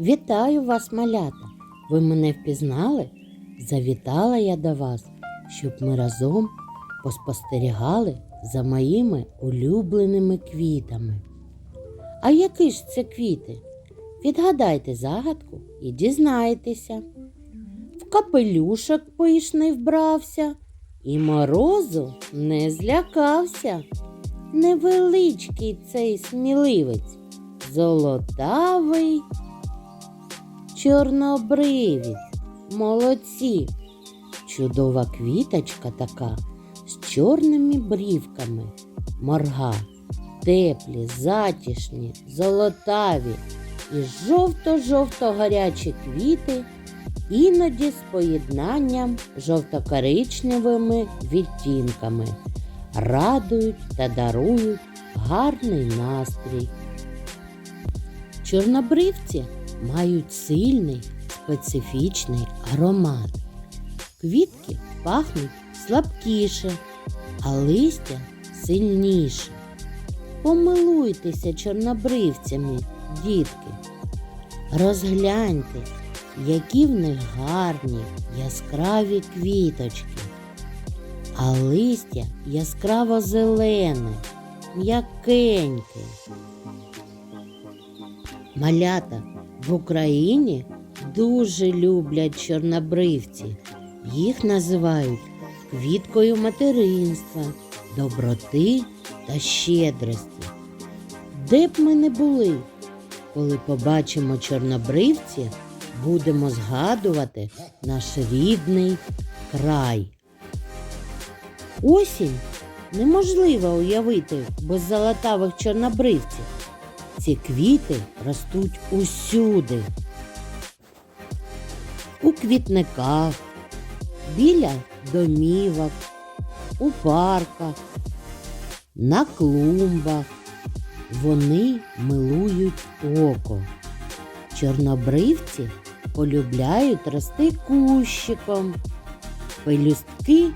Вітаю вас, малята! Ви мене впізнали? Завітала я до вас, щоб ми разом поспостерігали за моїми улюбленими квітами. А які ж це квіти? Відгадайте загадку і дізнайтеся. В капелюшок пишний вбрався і морозу не злякався. Невеличкий цей сміливець, золотавий чорнобривець. Молодці. Чудова квіточка така з чорними брівками. Морга, теплі, затішні, золотаві і жовто-жовто гарячі квіти, іноді з поєднанням жовто-коричневими відтінками радують та дарують гарний настрій. Чорнобривці мають сильний специфічний аромат. Квітки пахнуть слабкіше, а листя сильніше. Помилуйтеся чорнобривцями, дітки. Розгляньте, які в них гарні яскраві квіточки а листя яскраво зелене, м'якеньке. Малята в Україні дуже люблять чорнобривці. Їх називають квіткою материнства, доброти та щедрості. Де б ми не були, коли побачимо чорнобривці, будемо згадувати наш рідний край. Осінь неможливо уявити без золотавих чорнобривців. Ці квіти ростуть усюди. У квітниках, біля домівок, у парках, на клумбах. Вони милують око. Чорнобривці полюбляють рости кущиком. Пелюстки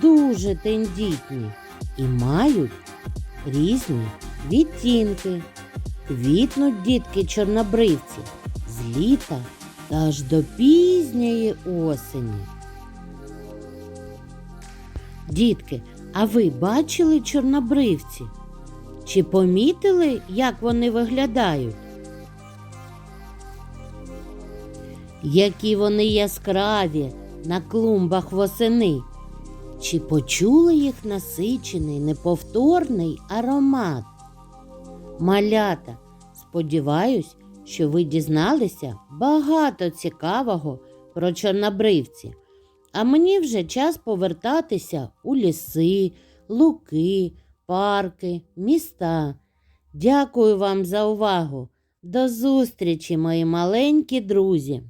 дуже тендітні і мають різні відтінки. Квітнуть дітки чорнобривці з літа та аж до пізньої осені. Дітки, а ви бачили чорнобривці? Чи помітили, як вони виглядають? Які вони яскраві на клумбах восени? Чи почули їх насичений, неповторний аромат? Малята, сподіваюсь, що ви дізналися багато цікавого про чорнобривці. А мені вже час повертатися у ліси, луки, парки, міста. Дякую вам за увагу. До зустрічі, мої маленькі друзі!